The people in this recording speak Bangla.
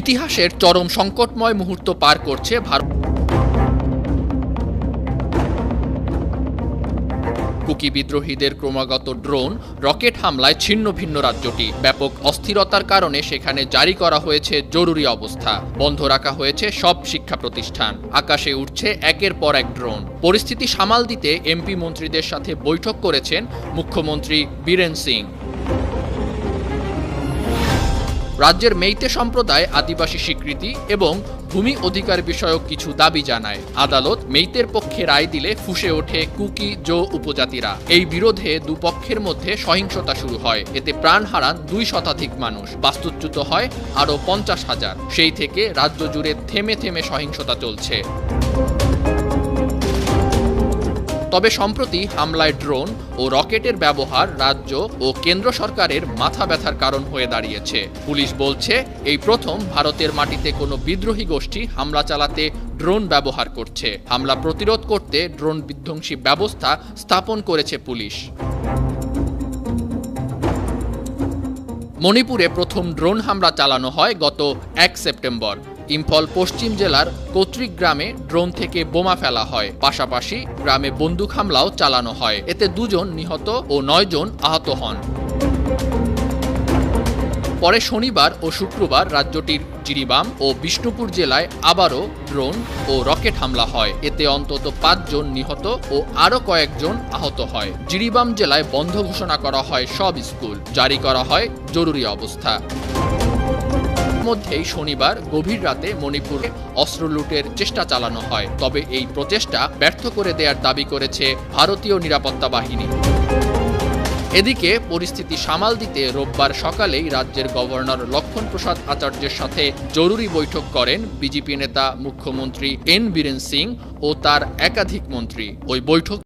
ইতিহাসের চরম সংকটময় মুহূর্ত পার করছে ভারত। কুকি বিদ্রোহীদের ক্রমাগত ড্রোন, রকেট হামলায় ছিন্ন ভিন্ন রাজ্যটি। ব্যাপক অস্থিরতার কারণে সেখানে জারি করা হয়েছে জরুরি অবস্থা। বন্ধ রাখা হয়েছে সব শিক্ষা প্রতিষ্ঠান। আকাশে উঠছে একের পর এক ড্রোন। পরিস্থিতি সামাল দিতে এমপি মন্ত্রীদের সাথে বৈঠক করেছেন মুখ্যমন্ত্রী বীরেন সিং। রাজ্যের মেইতে সম্প্রদায় আদিবাসী স্বীকৃতি এবং ভূমি অধিকার বিষয়ক কিছু দাবি জানায়। আদালত মেইতের পক্ষে রায় দিলে ফুসে ওঠে কুকি, জো উপজাতিরা। এই বিরোধে দুপক্ষের মধ্যে সহিংসতা শুরু হয়। এতে প্রাণ হারান দুই শতাধিক মানুষ। বাস্তুচ্যুত হয় আরও পঞ্চাশ হাজার। সেই থেকে রাজ্য জুড়ে থেমে থেমে সহিংসতা চলছে। তবে সম্প্রতি হামলায় ড্রোন ও রকেটের ব্যবহার রাজ্য ও কেন্দ্র সরকারের মাথা ব্যথার কারণ হয়ে দাঁড়িয়েছে। পুলিশ বলছে, এই প্রথম ভারতের মাটিতে কোনো বিদ্রোহী গোষ্ঠী হামলা চালাতে ড্রোন ব্যবহার করছে। হামলা প্রতিরোধ করতে ড্রোন বিধ্বংসী ব্যবস্থা স্থাপন করেছে পুলিশ। মণিপুরে প্রথম ড্রোন হামলা চালানো হয় গত এক সেপ্টেম্বর। ইম্ফল পশ্চিম জেলার কৌত্রিক গ্রামে ড্রোন থেকে বোমা ফেলা হয়। পাশাপাশি গ্রামে বন্দুক হামলাও চালানো হয়। এতে দুজন নিহত ও নয়জন আহত হন। পরে শনিবার ও শুক্রবার রাজ্যটির জিরিবাম ও বিষ্ণুপুর জেলায় আবারও ড্রোন ও রকেট হামলা হয়। এতে অন্তত পাঁচজন নিহত ও আরও কয়েকজন আহত হয়। জিরিবাম জেলায় বন্ধ ঘোষণা করা হয় সব স্কুল। জারি করা হয় জরুরি অবস্থা। মধ্যেই শনিবার গভীর রাতে মণিপুরে অস্ত্র লুটের চেষ্টা চালানো হয়। তবে এই প্রচেষ্টা ব্যর্থ করে দেওয়ার দাবি করেছে ভারতীয় নিরাপত্তা বাহিনী। এদিকে পরিস্থিতি সামাল দিতে রোববার সকালেই রাজ্যের গভর্নর লক্ষণ প্রসাদ আচার্যের সাথে জরুরি বৈঠক করেন বিজেপি নেতা মুখ্যমন্ত্রী এন বীরেন সিং ও তার একাধিক মন্ত্রী। ওই বৈঠক